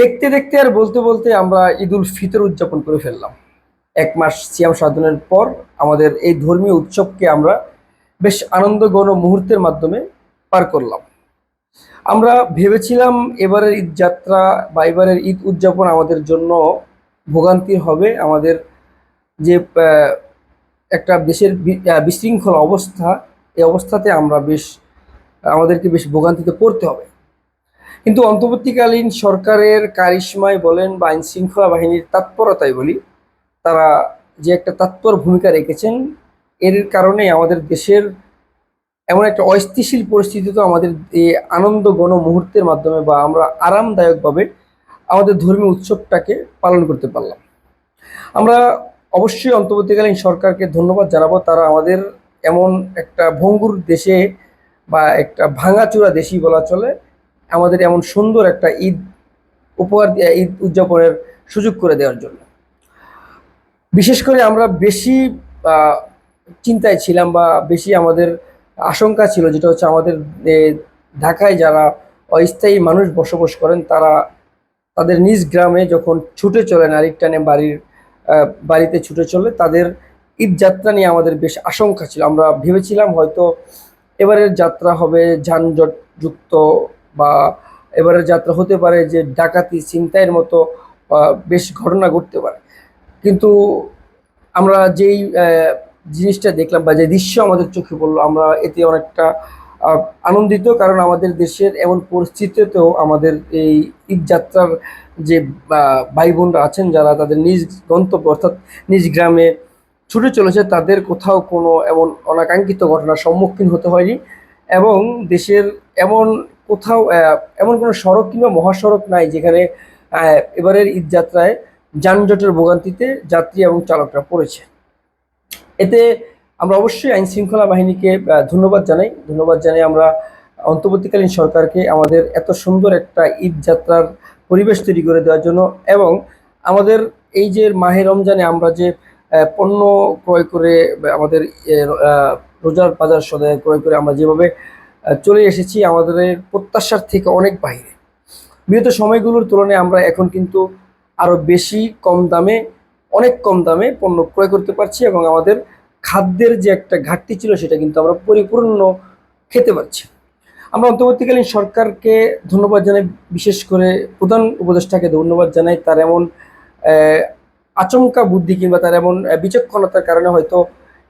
দেখতে দেখতে আর বলতে বলতে আমরা ঈদ উল ফিতর উদযাপন করে ফেললাম। এক মাস সিয়াম সাধনের পর আমাদের এই ধর্মীয় উৎসবকে আমরা বেশ আনন্দ, গণ মুহূর্তের মাধ্যমে পার করলাম। আমরা ভেবেছিলাম এবারের ঈদ যাত্রা বা এবারের ঈদ উদযাপন আমাদের জন্য ভোগান্তি হবে। আমাদের যে একটা দেশের বিশৃঙ্খল অবস্থা, এই অবস্থাতে আমরা বেশ, আমাদেরকে বেশ ভোগান্তিতে পড়তে হবে। কিন্তু অন্তর্বর্তীকালীন সরকারের কারিশমায় বলেন বা আইন শৃঙ্খলা বাহিনীর তৎপরতায় বলি, তারা যে একটা তৎপর ভূমিকা রেখেছেন, এর কারণে আমাদের দেশের এমন একটা অস্থিতিশীল পরিস্থিতিতে আমাদের এই আনন্দ গণ মুহূর্তের মাধ্যমে বা আমরা আরামদায়কভাবে আমাদের ধর্মীয় উৎসবটাকে পালন করতে পারলাম। আমরা অবশ্যই অন্তর্বর্তীকালীন সরকারকে ধন্যবাদ জানাব, তারা আমাদের এমন একটা ভঙ্গুর দেশে বা একটা ভাঙাচোরা দেশই বলা চলে। আমাদের এমন সুন্দর একটা ঈদ উপহার ঈদ উদযাপনের সুযোগ করে দেওয়ার জন্য। বিশেষ করে আমরা বেশি চিন্তায় ছিলাম বা বেশি আমাদের আশঙ্কা ছিল, যেটা হচ্ছে আমাদের ঢাকায় যারা অস্থায়ী মানুষ বসবাস করেন, তারা তাদের নিজ গ্রামে যখন ছুটে চলে নারীর টানে বাড়ির বাড়িতে ছুটে চলে, তাদের ঈদ যাত্রা নিয়ে আমাদের বেশ আশঙ্কা ছিল। আমরা ভেবেছিলাম হয়তো এবারের যাত্রা হবে যানজটযুক্ত বা এবারের যাত্রা হতে পারে যে ডাকাতি, ছিনতাইয়ের মতো বেশ ঘটনা ঘটতে পারে। কিন্তু আমরা যেই জিনিসটা দেখলাম বা যে দৃশ্য আমাদের চোখে পড়ল, আমরা এতে অনেকটা আনন্দিত। কারণ আমাদের দেশের এমন পরিস্থিতিতেও আমাদের এই ঈদ যাত্রার যে ভাই বোনরা আছেন, যারা তাদের নিজ গন্তব্য, অর্থাৎ নিজ গ্রামে ছুটে চলেছে, তাদের কোথাও কোনো এমন অনাকাঙ্ক্ষিত ঘটনার সম্মুখীন হতে হয়নি। এবং দেশের এমন কোথাও এমন কোনো সড়ক কিংবা মহাসড়ক নাই যেখানে এবারের ঈদ যাত্রায় যানজটের ভোগান্তিতে যাত্রী এবং চালকরা পড়েছে। এতে আমরা অবশ্যই আইন শৃঙ্খলা বাহিনীকে ধন্যবাদ জানাই। ধন্যবাদ জানাই আমরা অন্তর্বর্তীকালীন সরকারকে আমাদের এত সুন্দর একটা ঈদ যাত্রার পরিবেশ তৈরি করে দেওয়ার জন্য এবং আমাদের এই যে মাহে রমজানে আমরা যে পণ্য ক্রয় করে, আমাদের রোজার বাজার সদায় ক্রয় করে আমরা যেভাবে চলে এসেছি আমাদের প্রত্যাশার থেকে অনেক বাইরে। বিগত সময়গুলোর তুলনায় আমরা এখন কিন্তু আরও বেশি কম দামে, অনেক কম দামে পণ্য ক্রয় করতে পারছি এবং আমাদের খাদ্যের যে একটা ঘাটতি ছিল সেটা কিন্তু আমরা পরিপূর্ণ খেতে পারছি। আমরা অন্তর্বর্তীকালীন সরকারকে ধন্যবাদ জানাই, বিশেষ করে প্রধান উপদেষ্টাকে ধন্যবাদ জানাই। তার এমন আচমকা বুদ্ধি কিংবা তার এমন বিচক্ষণতার কারণে হয়তো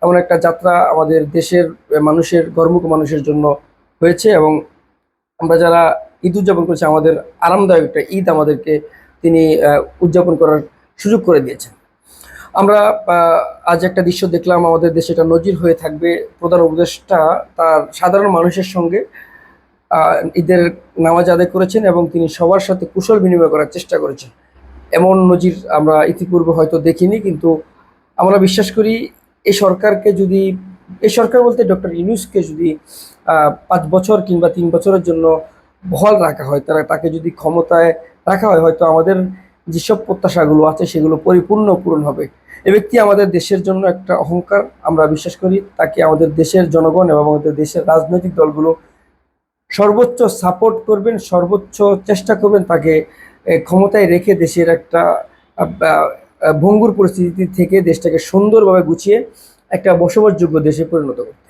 এমন একটা যাত্রা আমাদের দেশের মানুষের গর্মুখ মানুষের জন্য হয়েছে এবং আমরা যারা ঈদ উদযাপন করছি, আমাদের আরামদায়ক একটা ঈদ আমাদেরকে তিনি উদযাপন করার সুযোগ করে দিয়েছেন। আমরা আজ একটা দৃশ্য দেখলাম, আমাদের দেশে এটা নজির হয়ে থাকবে। প্রধান উপদেষ্টা তার সাধারণ মানুষের সঙ্গে ঈদের নামাজ আদায় করেছেন এবং তিনি সবার সাথে কুশল বিনিময় করার চেষ্টা করেছেন। এমন নজির আমরা ইতিপূর্বে হয়তো দেখিনি, কিন্তু আমরা বিশ্বাস করি এই সরকারকে যদি এই সরকার বলতে ডক্টর ইউনুসকে যদি পাঁচ বছর কিংবা তিন বছরের জন্য বহাল রাখা হয়, তারা তাকে যদি ক্ষমতায় রাখা হয়, হয়তো আমাদের যেসব প্রত্যাশাগুলো আছে সেগুলো পরিপূর্ণ পূরণ হবে। এ ব্যক্তি আমাদের দেশের জন্য একটা অহংকার, আমরা বিশ্বাস করি, তাকে আমাদের দেশের জনগণ এবং আমাদের দেশের রাজনৈতিক দলগুলো সর্বোচ্চ সাপোর্ট করবেন, সর্বোচ্চ চেষ্টা করবেন তাকে ক্ষমতায় রেখে দেশের একটা ভঙ্গুর পরিস্থিতি থেকে দেশটাকে সুন্দরভাবে গুছিয়ে একটা বসবাসযোগ্য দেশে পরিণত করতে।